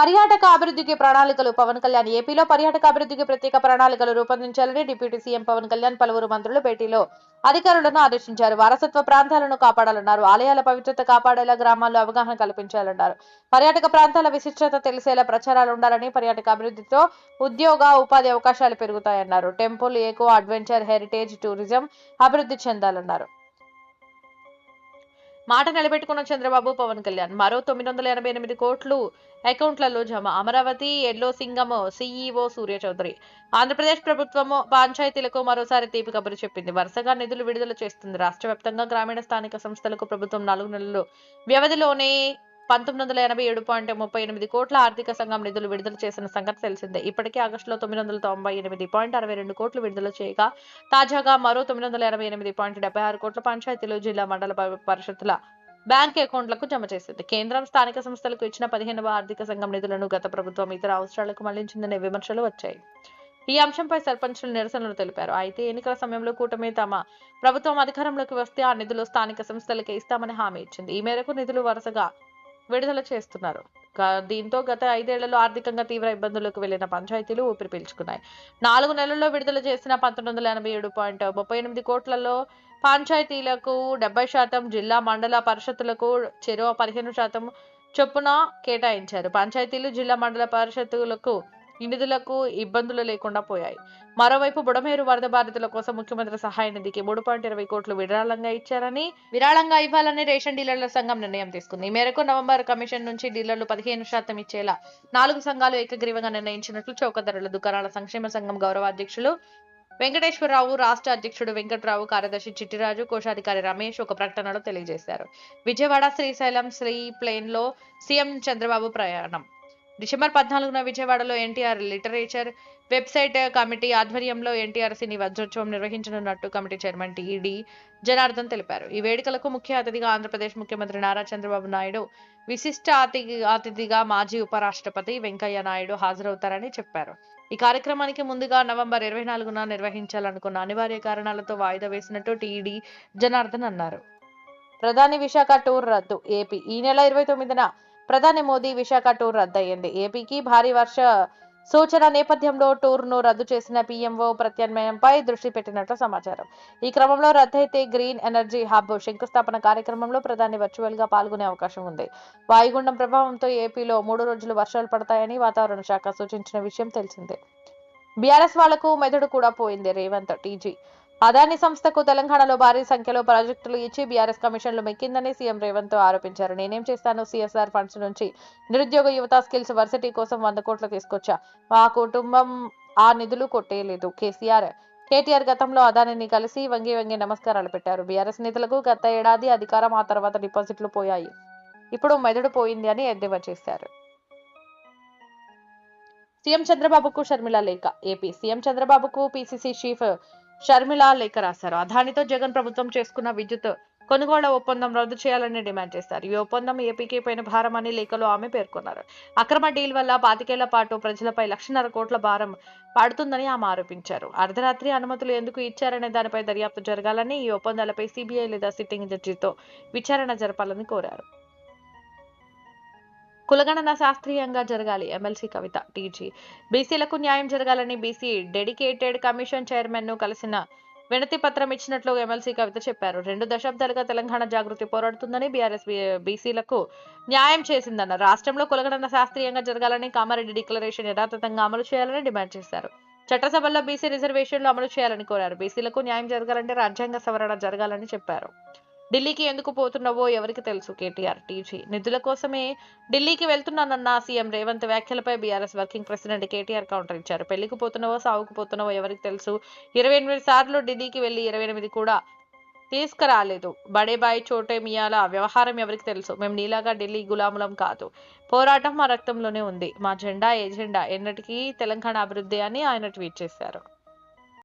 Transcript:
పర్యాటక అభివృద్ధికి ప్రణాళికలు పవన్ కళ్యాణ్ ఏపీలో పర్యాటక అభివృద్ధికి ప్రత్యేక ప్రణాళికలు రూపొందించాలని డిప్యూటీ సీఎం పవన్ కళ్యాణ్ పలువురు మంత్రులు భేటీలో అధికారులను ఆదేశించారు. వారసత్వ ప్రాంతాలను కాపాడాలన్నారు. ఆలయాల పవిత్రత కాపాడేలా గ్రామాల్లో అవగాహన కల్పించాలన్నారు. పర్యాటక ప్రాంతాల విశిష్టత తెలిసేలా ప్రచారాలు ఉండాలని పర్యాటక అభివృద్ధితో ఉద్యోగ ఉపాధి అవకాశాలు పెరుగుతాయన్నారు. Temple eco adventure heritage tourism అభివృద్ధి చెందాలన్నారు. మాట నిలబెట్టుకున్న చంద్రబాబు పవన్ కళ్యాణ్. మరో తొమ్మిది వందల ఎనభై ఎనిమిది కోట్లు అకౌంట్లలో జమ. అమరావతి ఎల్లో సింగం సీఈఓ సూర్య చౌదరి. ఆంధ్రప్రదేశ్ ప్రభుత్వము పంచాయతీలకు మరోసారి తీపి కబురు చెప్పింది. వరుసగా నిధులు విడుదల చేస్తుంది. రాష్ట్ర వ్యాప్తంగా గ్రామీణ స్థానిక సంస్థలకు ప్రభుత్వం నాలుగు నెలలు వ్యవధిలోనే పంతొమ్మిది వందల ఎనభై ఏడు పాయింట్ ముప్పై ఎనిమిది కోట్ల ఆర్థిక సంఘం నిధులు విడుదల చేసిన సంగతి తెలిసిందే. ఇప్పటికే ఆగస్టులో తొమ్మిది వందల తొంభై ఎనిమిది పాయింట్ అరవై రెండు కోట్లు విడుదల చేయగా తాజాగా మరో తొమ్మిది వందల ఎనభై ఎనిమిది పాయింట్ డెబ్బై ఆరు కోట్ల పంచాయతీలు జిల్లా మండల ప- పరిషత్తుల బ్యాంక్ అకౌంట్లకు జమ చేసింది. కేంద్రం స్థానిక సంస్థలకు ఇచ్చిన పదిహేనవ ఆర్థిక సంఘం నిధులను గత ప్రభుత్వం ఇతర అవసరాలకు మళ్ళించిందనే విమర్శలు వచ్చాయి. ఈ అంశంపై సర్పంచులు నిరసనలు తెలిపారు. అయితే ఎన్నికల సమయంలో కూటమి తమ ప్రభుత్వం అధికారంలోకి వస్తే ఆ నిధులు స్థానిక సంస్థలకే ఇస్తామని హామీ ఇచ్చింది. ఈ మేరకు నిధులు వరుసగా విడుదల చేస్తున్నారు. దీంతో గత ఐదేళ్ళలో ఆర్థికంగా తీవ్ర ఇబ్బందులకు వెళ్ళిన పంచాయతీలు ఊపిరి పీల్చుకున్నాయి. నాలుగు నెలల్లో విడుదల చేసిన పంతొమ్మిది వందల ఎనభై ఏడు పాయింట్ ముప్పై ఎనిమిది కోట్లలో పంచాయతీలకు డెబ్బై శాతం జిల్లా మండల పరిషత్తులకు చెరో పదిహేను శాతం చొప్పున కేటాయించారు. పంచాయతీలు జిల్లా మండల పరిషత్తులకు నిధులకు ఇబ్బందులు లేకుండా పోయాయి. మరోవైపు బుడమేరు వరద బాధితుల కోసం ముఖ్యమంత్రి సహాయ నిధికి మూడు పాయింట్ ఇరవై కోట్లు విరాళంగా ఇచ్చారని విరాళంగా ఇవ్వాలని రేషన్ డీలర్ల సంఘం నిర్ణయం తీసుకుంది. ఈ మేరకు నవంబర్ కమిషన్ నుంచి డీలర్లు పదిహేను శాతం ఇచ్చేలా నాలుగు సంఘాలు ఏకగ్రీవంగా నిర్ణయించినట్లు చౌకధరల దుకాణాల సంక్షేమ సంఘం గౌరవ అధ్యక్షులు వెంకటేశ్వరరావు రాష్ట్ర అధ్యక్షుడు వెంకట్రావు కార్యదర్శి చిట్టిరాజు కోశాధికారి రమేష్ ఒక ప్రకటనలో తెలియజేశారు. విజయవాడ శ్రీశైలం శ్రీ ప్లేన్లో సీఎం చంద్రబాబు ప్రయాణం. డిసెంబర్ పద్నాలుగున విజయవాడలో ఎన్టీఆర్ లిటరేచర్ వెబ్సైట్ కమిటీ ఆధ్వర్యంలో ఎన్టీఆర్ సినీ వజ్రోత్సవం నిర్వహించనున్నట్టు కమిటీ చైర్మన్ టీఈడి జనార్దన్ తెలిపారు. ఈ వేడుకలకు ముఖ్య అతిథిగా ఆంధ్రప్రదేశ్ ముఖ్యమంత్రి నారా చంద్రబాబు నాయుడు విశిష్ట అతిథి అతిథిగా మాజీ ఉపరాష్ట్రపతి వెంకయ్య నాయుడు హాజరవుతారని చెప్పారు. ఈ కార్యక్రమానికి ముందుగా నవంబర్ ఇరవై నాలుగున నిర్వహించాలనుకున్న అనివార్య కారణాలతో వాయిదా వేసినట్టు టీఈడి జనార్దన్ అన్నారు. ప్రధాని విశాఖ టూర్ రద్దు ఏపీ ఈ నెల ఇరవై తొమ్మిదిన ప్రధాని మోదీ విశాఖ టూర్ రద్దయింది. ఏపీకి భారీ వర్ష సూచన నేపథ్యంలో టూర్ను రద్దు చేసిన పీఎంఓ ప్రత్యామ్నాయంపై దృష్టి పెట్టినట్లు సమాచారం. ఈ క్రమంలో రద్దయితే గ్రీన్ ఎనర్జీ హబ్ శంకుస్థాపన కార్యక్రమంలో ప్రధాని వర్చువల్గా పాల్గొనే అవకాశం ఉంది. వాయుగుండం ప్రభావంతో ఏపీలో మూడు రోజులు వర్షాలు పడతాయని వాతావరణ శాఖ సూచించిన విషయం తెలిసిందే. బీఆర్ఎస్ వాళ్ళకు మెదడు కూడా పోయింది. రేవంత్ టీజీ అదాని సంస్థకు తెలంగాణలో భారీ సంఖ్యలో ప్రాజెక్టులు ఇచ్చి బీఆర్ఎస్ కమిషన్లు మెక్కిందని సీఎం రేవంత్ ఆరోపించారు. నేనేం చేస్తాను? సిఎస్ఆర్ ఫండ్స్ నుంచి నిరుద్యోగ యువత స్కిల్స్ వర్సిటీ కోసం వంద కోట్లు తీసుకొచ్చా? మా కుటుంబం ఆ నిధులు కొట్టేయలేదు కేసీఆర్ కేటీఆర్ గతంలో అదానిని కలిసి వంగి వంగి నమస్కారాలు పెట్టారు. బీఆర్ఎస్ నేతలకు గత ఏడాది అధికారం ఆ తర్వాత డిపాజిట్లు పోయాయి. ఇప్పుడు మెదడు పోయింది అని ఎద్దేవా చేశారు. సీఎం చంద్రబాబుకు షర్మిల లేఖ. ఏపీ సీఎం చంద్రబాబుకు పీసీసీ చీఫ్ షర్మిల లేఖ రాశారు. అదానితో జగన్ ప్రభుత్వం చేసుకున్న విద్యుత్ కొనుగోళ్ళ ఒప్పందం రద్దు చేయాలని డిమాండ్ చేశారు. ఈ ఒప్పందం ఏపీకి పైన భారం అని లేఖలో ఆమె పేర్కొన్నారు. అక్రమ డీల్ వల్ల పాతికేళ్ళ పాటు ప్రజలపై లక్షన్నర కోట్ల భారం పడుతుందని ఆమె ఆరోపించారు. అర్ధరాత్రి అనుమతులు ఎందుకు ఇచ్చారనే దానిపై దర్యాప్తు జరగాలని ఈ ఒప్పందాలపై సిబిఐ లేదా సిట్టింగ్ జడ్జితో విచారణ జరపాలని కోరారు. కులగణన శాస్త్రీయంగా జరగాలి. MLC Kavitha TG. బీసీలకు న్యాయం జరగాలని బీసీ డెడికేటెడ్ కమిషన్ చైర్మన్ను కలిసిన వినతి పత్రం ఇచ్చినట్లు ఎమ్మెల్సీ కవిత చెప్పారు. రెండు దశాబ్దాలుగా తెలంగాణ జాగృతి పోరాడుతుందని బీఆర్ఎస్ బీసీలకు న్యాయం చేసిందన్న రాష్ట్రంలో కులగణన శాస్త్రీయంగా జరగాలని కామారెడ్డి డిక్లరేషన్ యథాతథంగా అమలు చేయాలని డిమాండ్ చేశారు. చట్టసభల్లో బీసీ రిజర్వేషన్లు అమలు చేయాలని కోరారు. బీసీలకు న్యాయం జరగాలంటే రాజ్యాంగ సవరణ జరగాలని చెప్పారు. ఢిల్లీకి ఎందుకు పోతున్నావో ఎవరికి తెలుసు కేటీఆర్ టీజీ. నిధుల కోసమే ఢిల్లీకి వెళ్తున్నానన్న సీఎం రేవంత్ వ్యాఖ్యలపై BRS working president KTR counter ఇచ్చారు. పెళ్ళికి పోతున్నావో సాగుకు పోతున్నావో ఎవరికి తెలుసు? ఇరవై ఎనిమిది సార్లు ఢిల్లీకి వెళ్ళి ఇరవై ఎనిమిది కూడా తీసుకురాలేదు. బడేబాయి చోటే మియాల వ్యవహారం ఎవరికి తెలుసు? మేము నీలాగా ఢిల్లీ గులాములం కాదు. పోరాటం మా రక్తంలోనే ఉంది. మా జెండా ఎజెండా ఎన్నటికీ తెలంగాణ అభివృద్ధి అని ఆయన ట్వీట్ చేశారు.